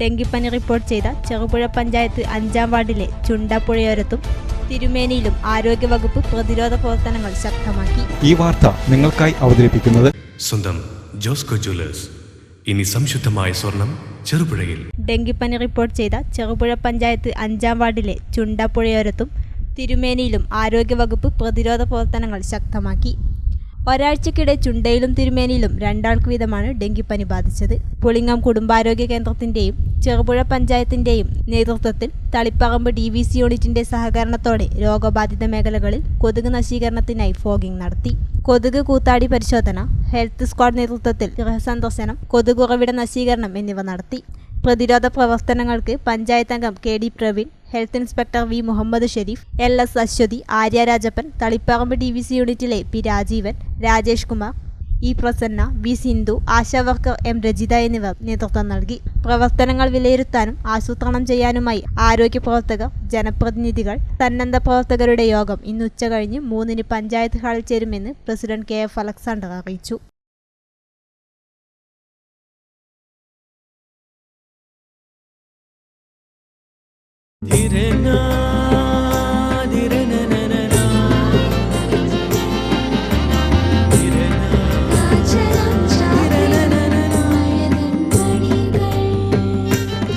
ഡെങ്കിപ്പനി റിപ്പോർട്ട് ചെയ്ത ചെറുപുഴ പഞ്ചായത്ത് അഞ്ചാം വാർഡിലെ ചുണ്ടപ്പുഴയോരത്തും തിരുമേനിയിലും ആരോഗ്യവകുപ്പ് പ്രതിരോധ പ്രവർത്തനങ്ങൾ ശക്തമാക്കി. ഈ വാർത്ത നിങ്ങൾക്കായി അവതരിപ്പിക്കുന്നത് സ്വന്തം ജോസ്കോ ജ്വല്ലേഴ്സ്. ഇനി സംശുദ്ധമായ സ്വർണം ചെറുപുഴയിൽ. ഡെങ്കിപ്പനി റിപ്പോർട്ട് ചെയ്ത ചെറുപുഴ പഞ്ചായത്ത് അഞ്ചാം വാർഡിലെ ചുണ്ടപ്പുഴയോരത്തും തിരുമേനിയിലും ആരോഗ്യവകുപ്പ് പ്രതിരോധ പ്രവർത്തനങ്ങൾ ശക്തമാക്കി. ഒരാഴ്ചക്കിടെ ചുണ്ടയിലും തിരുമേനിയിലും രണ്ടാൾക്ക് വീതമാണ് ഡെങ്കിപ്പനി ബാധിച്ചത്. പുളിങ്ങം കുടുംബാരോഗ്യ കേന്ദ്രത്തിന്റെയും ചെറുപുഴ പഞ്ചായത്തിന്റെയും നേതൃത്വത്തിൽ തളിപ്പറമ്പ് ഡി വി സി യൂണിറ്റിന്റെ സഹകരണത്തോടെ രോഗബാധിത മേഖലകളിൽ കൊതുക് നശീകരണത്തിനായി ഫോഗിംഗ് നടത്തി. കൊതുക് കൂത്താടി പരിശോധന ഹെൽത്ത് സ്ക്വാഡ് നേതൃത്വത്തിൽ ഗൃഹസന്ദർശനം കൊതുക് ഉറവിട നശീകരണം എന്നിവ നടത്തി. പ്രതിരോധ പ്രവർത്തനങ്ങൾക്ക് പഞ്ചായത്ത് അംഗം K D Praveen health inspector V Muhammad Sharif L S Aswathi Arya Rajappan Taliparamba D V C യൂണിറ്റിലെ P Rajeevan Rajesh Kumar E Prasanna V Sindhu Asha worker M Rajitha എന്നിവർ നേതൃത്വം നൽകി. പ്രവർത്തനങ്ങൾ വിലയിരുത്താനും ആസൂത്രണം ചെയ്യാനുമായി ആരോഗ്യ പ്രവർത്തകർ ജനപ്രതിനിധികൾ സന്നദ്ധ പ്രവർത്തകരുടെ യോഗം ഇന്ന് ഉച്ചകഴിഞ്ഞ് മൂന്നിന് പഞ്ചായത്ത് ഹാളിൽ ചേരുമെന്ന് പ്രസിഡന്റ് കെ എഫ് അലക്സാണ്ടർ അറിയിച്ചു.